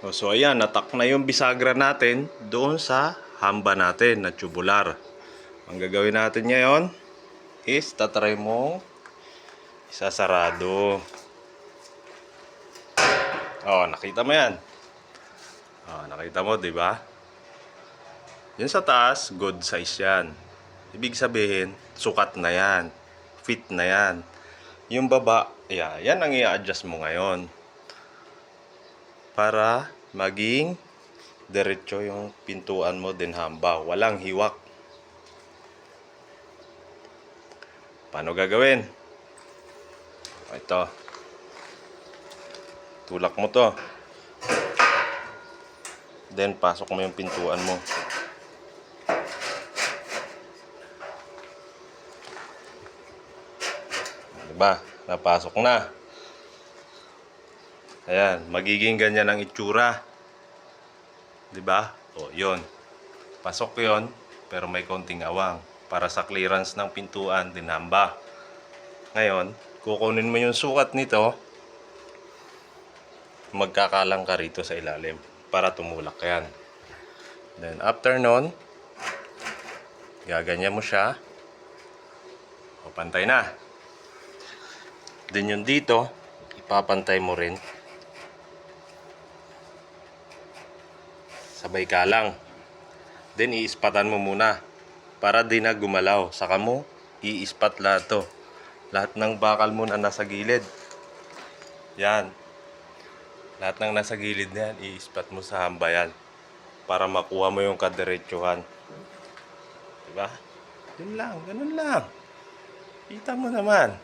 O, So ayan, natak na yung bisagra natin doon sa hamba natin na tubular. Ang gagawin natin ngayon is tatry mo isasarado. Oh, nakita mo yan. Oh, nakita mo, di ba? Yan sa taas, good size yan. Ibig sabihin, sukat na yan. Fit na yan. Yung baba, yeah, yan ang i-adjust mo ngayon. Para maging diretso yung pintuan mo din hamba. Walang hiwak. Paano gagawin? Ito. Tulak mo to. Then, pasok mo yung pintuan mo. Diba? Napasok na. Ayan, magiging ganyan ang itsura. 'Di ba? O, 'yon. Pasok 'yon, pero may konting awang para sa clearance ng pintuan dinamba. Ngayon, kukunin mo yung sukat nito. Magkakalang ka rito sa ilalim para tumulak 'yan. Then after nun, gaganyan mo siya. O, pantay na. Then yung dito, ipapantay mo rin. Sabay ka lang. Then iispatan mo muna para di na gumalaw. Saka mo iispat lahat to. Lahat ng bakal mo na nasa gilid. Yan. Lahat ng nasa gilid na yan, iispat mo sa hambayan para makuha mo yung kadiretsuhan. Diba? Yun lang, ganun lang. Kita mo naman.